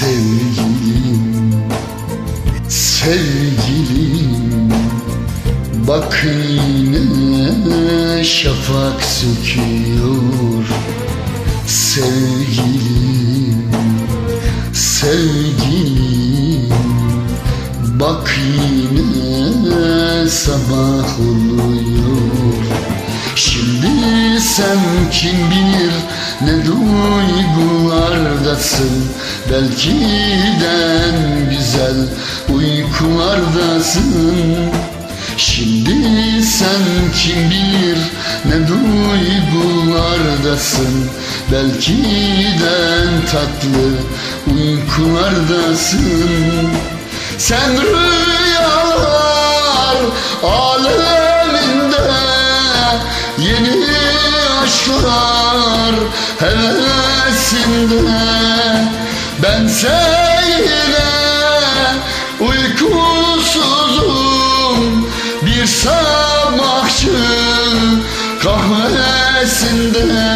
Sevgilim, sevgilim. Bak yine şafak söküyor Sevgilim, sevgilim. Bak yine sabah oluyor. Şimdi sen kim bilir ne duygulardasın Belki de güzel uykulardasın Şimdi sen kim bilir ne duygulardasın Belki de tatlı uykulardasın Sen rüyalar hevesinde Bense yine uykusuzum. Bir sabahçı kahvesinde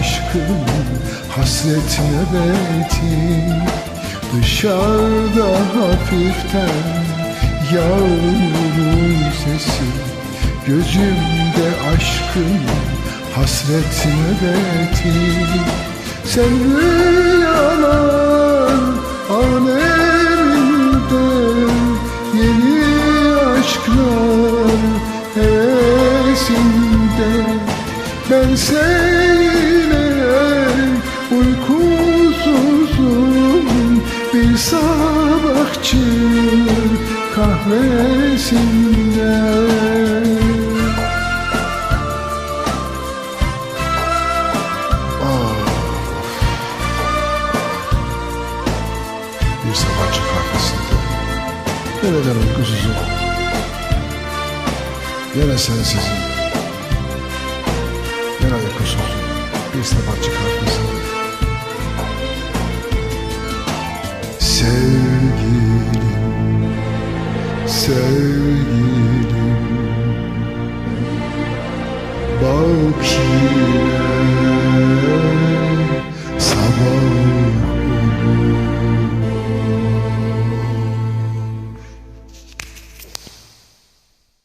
aşkın hasret nöbeti Dışarıda hafiften yağmurun sesi Gözümde aşkın hasret nöbeti Sen rüyalar aleminde Yeni aşklar hevesinde ben seninle sabahçı kahvesinde. Bir sabahçı kahvesinde. Nereden uykusuzum Yine sensizim Yine uykusuzum Bir sabahçı kahvesinde Sevgilim, sevgilim. Bak yine.